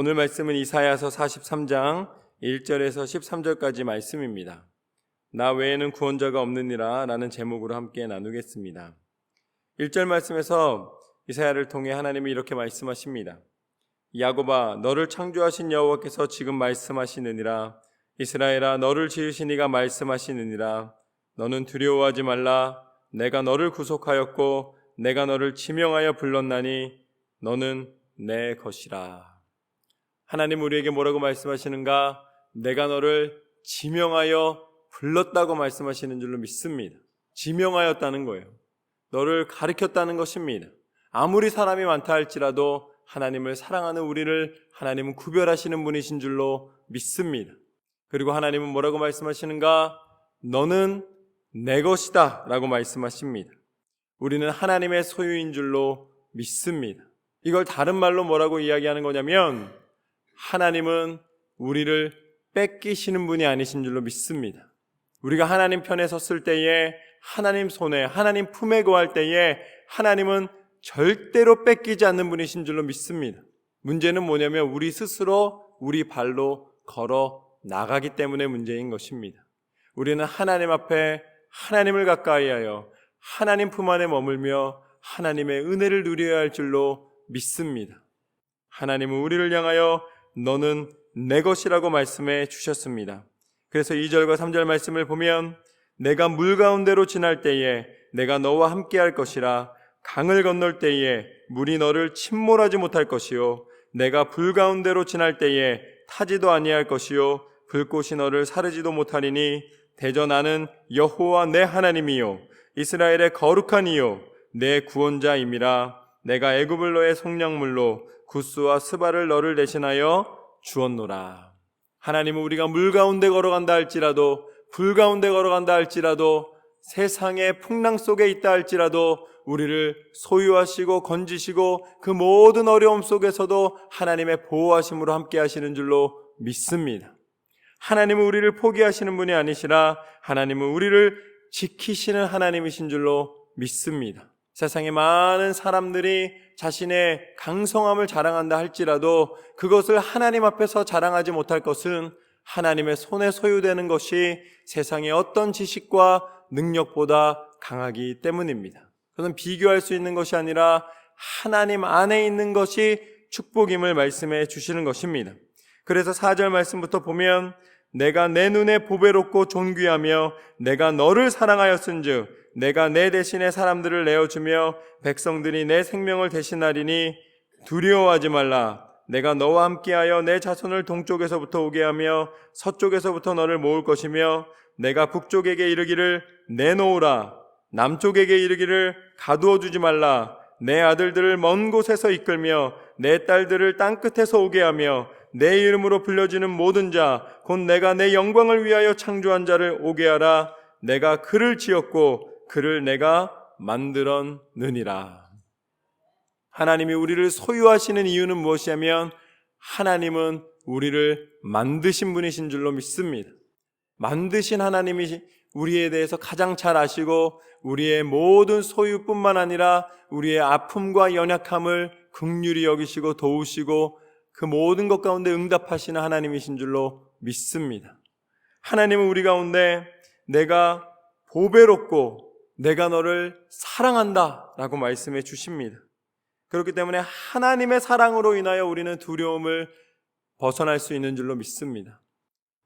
오늘 말씀은 이사야서 43장 1절에서 13절까지 말씀입니다. 나 외에는 구원자가 없느니라 라는 제목으로 함께 나누겠습니다. 1절 말씀에서 이사야를 통해 하나님이 이렇게 말씀하십니다. 야곱아 너를 창조하신 여호와께서 지금 말씀하시느니라 이스라엘아 너를 지으신 이가 말씀하시느니라 너는 두려워하지 말라 내가 너를 구속하였고 내가 너를 지명하여 불렀나니 너는 내 것이라. 하나님 우리에게 뭐라고 말씀하시는가? 내가 너를 지명하여 불렀다고 말씀하시는 줄로 믿습니다. 지명하였다는 거예요. 너를 가르쳤다는 것입니다. 아무리 사람이 많다 할지라도 하나님을 사랑하는 우리를 하나님은 구별하시는 분이신 줄로 믿습니다. 그리고 하나님은 뭐라고 말씀하시는가? 너는 내 것이다 라고 말씀하십니다. 우리는 하나님의 소유인 줄로 믿습니다. 이걸 다른 말로 뭐라고 이야기하는 거냐면 하나님은 우리를 뺏기시는 분이 아니신 줄로 믿습니다. 우리가 하나님 편에 섰을 때에 하나님 손에 하나님 품에 거할 때에 하나님은 절대로 뺏기지 않는 분이신 줄로 믿습니다. 문제는 뭐냐면 우리 스스로 우리 발로 걸어 나가기 때문에 문제인 것입니다. 우리는 하나님 앞에 하나님을 가까이 하여 하나님 품 안에 머물며 하나님의 은혜를 누려야 할 줄로 믿습니다. 하나님은 우리를 향하여 너는 내 것이라고 말씀해 주셨습니다. 그래서 2절과 3절 말씀을 보면 내가 물 가운데로 지날 때에 내가 너와 함께 할 것이라 강을 건널 때에 물이 너를 침몰하지 못할 것이요 내가 불 가운데로 지날 때에 타지도 아니할 것이요 불꽃이 너를 사르지도 못하리니 대저 나는 여호와 내 하나님이요 이스라엘의 거룩한 이요 내 구원자임이라 내가 애굽을 너의 속량물로 구스와 스바를 너를 대신하여 주었노라. 하나님은 우리가 물 가운데 걸어간다 할지라도 불 가운데 걸어간다 할지라도 세상의 풍랑 속에 있다 할지라도 우리를 소유하시고 건지시고 그 모든 어려움 속에서도 하나님의 보호하심으로 함께 하시는 줄로 믿습니다. 하나님은 우리를 포기하시는 분이 아니시라 하나님은 우리를 지키시는 하나님이신 줄로 믿습니다. 세상에 많은 사람들이 자신의 강성함을 자랑한다 할지라도 그것을 하나님 앞에서 자랑하지 못할 것은 하나님의 손에 소유되는 것이 세상의 어떤 지식과 능력보다 강하기 때문입니다. 그것은 비교할 수 있는 것이 아니라 하나님 안에 있는 것이 축복임을 말씀해 주시는 것입니다. 그래서 4절 말씀부터 보면 내가 내 눈에 보배롭고 존귀하며 내가 너를 사랑하였은즉 내가 내 대신에 사람들을 내어주며 백성들이 내 생명을 대신하리니 두려워하지 말라. 내가 너와 함께하여 내 자손을 동쪽에서부터 오게 하며 서쪽에서부터 너를 모을 것이며 내가 북쪽에게 이르기를 내놓으라. 남쪽에게 이르기를 가두어 주지 말라. 내 아들들을 먼 곳에서 이끌며 내 딸들을 땅 끝에서 오게 하며 내 이름으로 불려지는 모든 자, 곧 내가 내 영광을 위하여 창조한 자를 오게 하라. 내가 그를 지었고 그를 내가 만들었느니라. 하나님이 우리를 소유하시는 이유는 무엇이냐면 하나님은 우리를 만드신 분이신 줄로 믿습니다. 만드신 하나님이 우리에 대해서 가장 잘 아시고 우리의 모든 소유뿐만 아니라 우리의 아픔과 연약함을 극률히 여기시고 도우시고 그 모든 것 가운데 응답하시는 하나님이신 줄로 믿습니다. 하나님은 우리 가운데 내가 보배롭고 내가 너를 사랑한다 라고 말씀해 주십니다. 그렇기 때문에 하나님의 사랑으로 인하여 우리는 두려움을 벗어날 수 있는 줄로 믿습니다.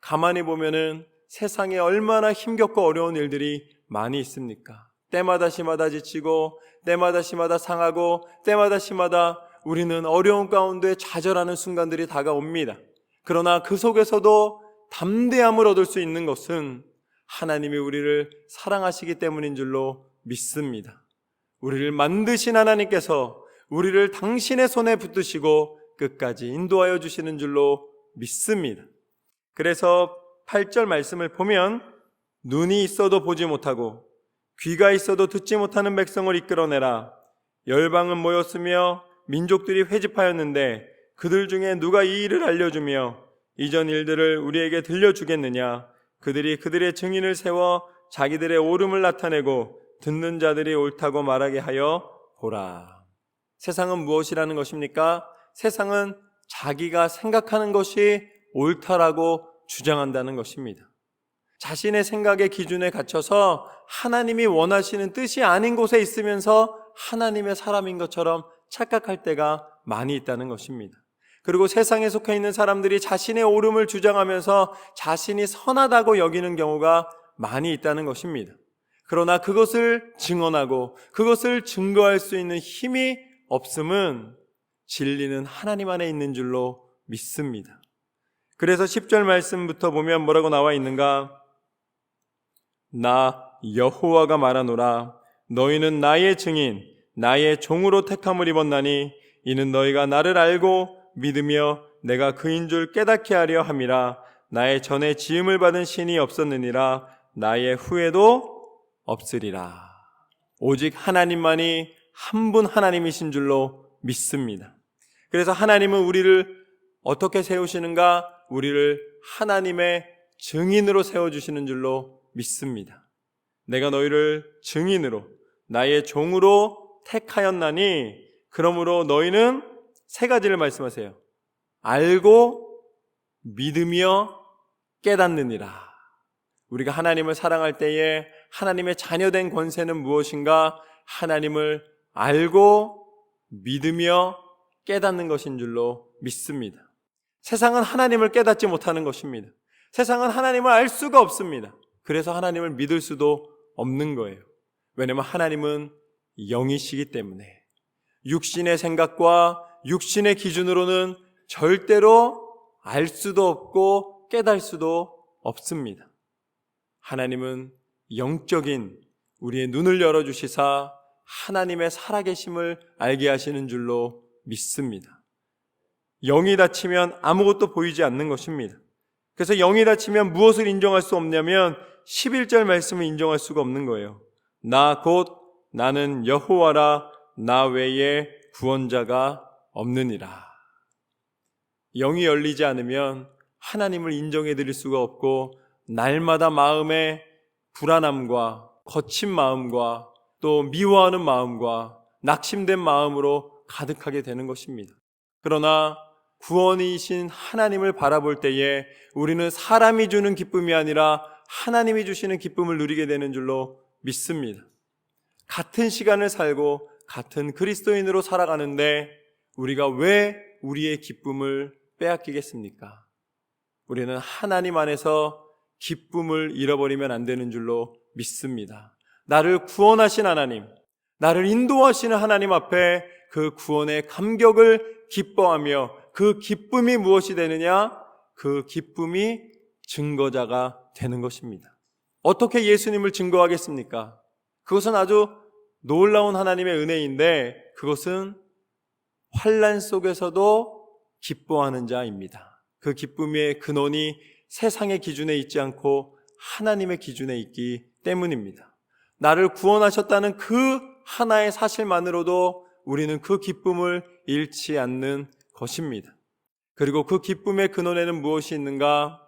가만히 보면은 세상에 얼마나 힘겹고 어려운 일들이 많이 있습니까? 때마다 시마다 지치고, 때마다 시마다 상하고, 때마다 시마다 우리는 어려운 가운데 좌절하는 순간들이 다가옵니다. 그러나 그 속에서도 담대함을 얻을 수 있는 것은 하나님이 우리를 사랑하시기 때문인 줄로 믿습니다. 우리를 만드신 하나님께서 우리를 당신의 손에 붙드시고 끝까지 인도하여 주시는 줄로 믿습니다. 그래서 8절 말씀을 보면 눈이 있어도 보지 못하고 귀가 있어도 듣지 못하는 백성을 이끌어내라. 열방은 모였으며 민족들이 회집하였는데 그들 중에 누가 이 일을 알려주며 이전 일들을 우리에게 들려주겠느냐? 그들이 그들의 증인을 세워 자기들의 옳음을 나타내고 듣는 자들이 옳다고 말하게 하여 보라. 세상은 무엇이라는 것입니까? 세상은 자기가 생각하는 것이 옳다라고 주장한다는 것입니다. 자신의 생각의 기준에 갇혀서 하나님이 원하시는 뜻이 아닌 곳에 있으면서 하나님의 사람인 것처럼 착각할 때가 많이 있다는 것입니다. 그리고 세상에 속해 있는 사람들이 자신의 옳음을 주장하면서 자신이 선하다고 여기는 경우가 많이 있다는 것입니다. 그러나 그것을 증언하고 그것을 증거할 수 있는 힘이 없음은 진리는 하나님 안에 있는 줄로 믿습니다. 그래서 10절 말씀부터 보면 뭐라고 나와 있는가? 나 여호와가 말하노라 너희는 나의 증인 나의 종으로 택함을 입었나니 이는 너희가 나를 알고 믿으며 내가 그인 줄 깨닫게 하려 함이라 나의 전에 지음을 받은 신이 없었느니라 나의 후에도 없으리라 오직 하나님만이 한 분 하나님이신 줄로 믿습니다. 그래서 하나님은 우리를 어떻게 세우시는가? 우리를 하나님의 증인으로 세워주시는 줄로 믿습니다. 내가 너희를 증인으로 나의 종으로 택하였나니 그러므로 너희는 세 가지를 말씀하세요. 알고 믿으며 깨닫느니라. 우리가 하나님을 사랑할 때에 하나님의 자녀된 권세는 무엇인가? 하나님을 알고 믿으며 깨닫는 것인 줄로 믿습니다. 세상은 하나님을 깨닫지 못하는 것입니다. 세상은 하나님을 알 수가 없습니다. 그래서 하나님을 믿을 수도 없는 거예요. 왜냐하면 하나님은 영이시기 때문에 육신의 생각과 육신의 기준으로는 절대로 알 수도 없고 깨달을 수도 없습니다. 하나님은 영적인 우리의 눈을 열어주시사 하나님의 살아계심을 알게 하시는 줄로 믿습니다. 영이 닫히면 아무것도 보이지 않는 것입니다. 그래서 영이 닫히면 무엇을 인정할 수 없냐면 11절 말씀을 인정할 수가 없는 거예요. 나 곧 나는 여호와라 나 외에 구원자가 없느니라. 영이 열리지 않으면 하나님을 인정해 드릴 수가 없고 날마다 마음에 불안함과 거친 마음과 또 미워하는 마음과 낙심된 마음으로 가득하게 되는 것입니다. 그러나 구원이신 하나님을 바라볼 때에 우리는 사람이 주는 기쁨이 아니라 하나님이 주시는 기쁨을 누리게 되는 줄로 믿습니다. 같은 시간을 살고 같은 그리스도인으로 살아가는데 우리가 왜 우리의 기쁨을 빼앗기겠습니까? 우리는 하나님 안에서 기쁨을 잃어버리면 안 되는 줄로 믿습니다. 나를 구원하신 하나님, 나를 인도하시는 하나님 앞에 그 구원의 감격을 기뻐하며 그 기쁨이 무엇이 되느냐? 그 기쁨이 증거자가 되는 것입니다. 어떻게 예수님을 증거하겠습니까? 그것은 아주 놀라운 하나님의 은혜인데 그것은 환란 속에서도 기뻐하는 자입니다. 그 기쁨의 근원이 세상의 기준에 있지 않고 하나님의 기준에 있기 때문입니다. 나를 구원하셨다는 그 하나의 사실만으로도 우리는 그 기쁨을 잃지 않는 것입니다. 그리고 그 기쁨의 근원에는 무엇이 있는가?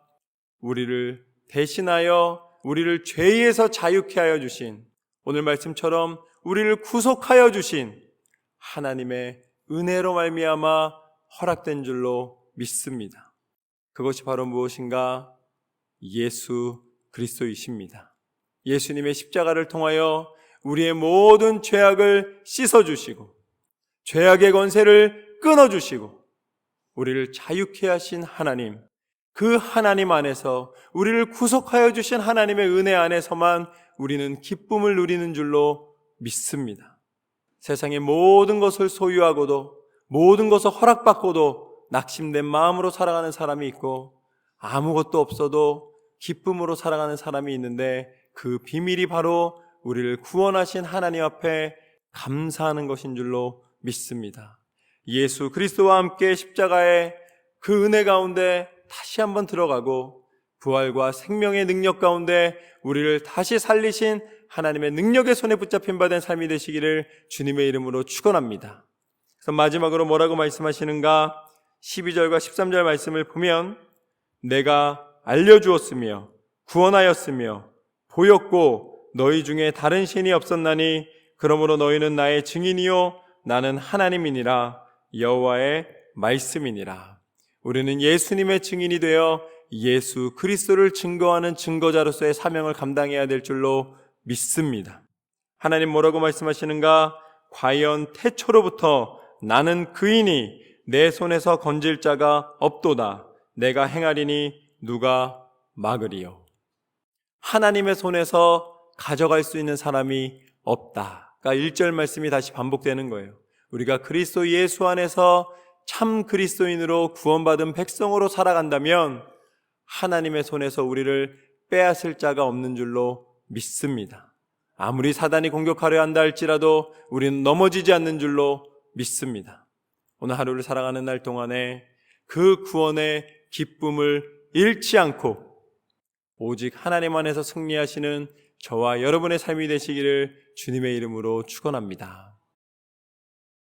우리를 대신하여 우리를 죄에서 자유케 하여 주신 오늘 말씀처럼 우리를 구속하여 주신 하나님의 은혜로 말미암아 허락된 줄로 믿습니다. 그것이 바로 무엇인가? 예수 그리스도이십니다. 예수님의 십자가를 통하여 우리의 모든 죄악을 씻어 주시고 죄악의 권세를 끊어 주시고 우리를 자유케 하신 하나님 그 하나님 안에서 우리를 구속하여 주신 하나님의 은혜 안에서만 우리는 기쁨을 누리는 줄로 믿습니다. 세상의 모든 것을 소유하고도 모든 것을 허락받고도 낙심된 마음으로 살아가는 사람이 있고 아무것도 없어도 기쁨으로 살아가는 사람이 있는데 그 비밀이 바로 우리를 구원하신 하나님 앞에 감사하는 것인 줄로 믿습니다. 예수 그리스도와 함께 십자가의 그 은혜 가운데 다시 한번 들어가고 부활과 생명의 능력 가운데 우리를 다시 살리신 하나님의 능력의 손에 붙잡힌 바 된 삶이 되시기를 주님의 이름으로 축원합니다. 그래서 마지막으로 뭐라고 말씀하시는가? 12절과 13절 말씀을 보면 내가 알려주었으며 구원하였으며 보였고 너희 중에 다른 신이 없었나니 그러므로 너희는 나의 증인이요 나는 하나님이니라 여호와의 말씀이니라. 우리는 예수님의 증인이 되어 예수 그리스도를 증거하는 증거자로서의 사명을 감당해야 될 줄로 믿습니다. 하나님 뭐라고 말씀하시는가? 과연 태초로부터 나는 그이니 내 손에서 건질 자가 없도다. 내가 행하리니 누가 막으리요. 하나님의 손에서 가져갈 수 있는 사람이 없다. 그러니까 1절 말씀이 다시 반복되는 거예요. 우리가 그리스도 예수 안에서 참 그리스도인으로 구원받은 백성으로 살아간다면 하나님의 손에서 우리를 빼앗을 자가 없는 줄로 믿습니다. 아무리 사단이 공격하려 한다 할지라도 우리는 넘어지지 않는 줄로 믿습니다. 오늘 하루를 살아가는 날 동안에 그 구원의 기쁨을 잃지 않고 오직 하나님 안에서 승리하시는 저와 여러분의 삶이 되시기를 주님의 이름으로 축원합니다.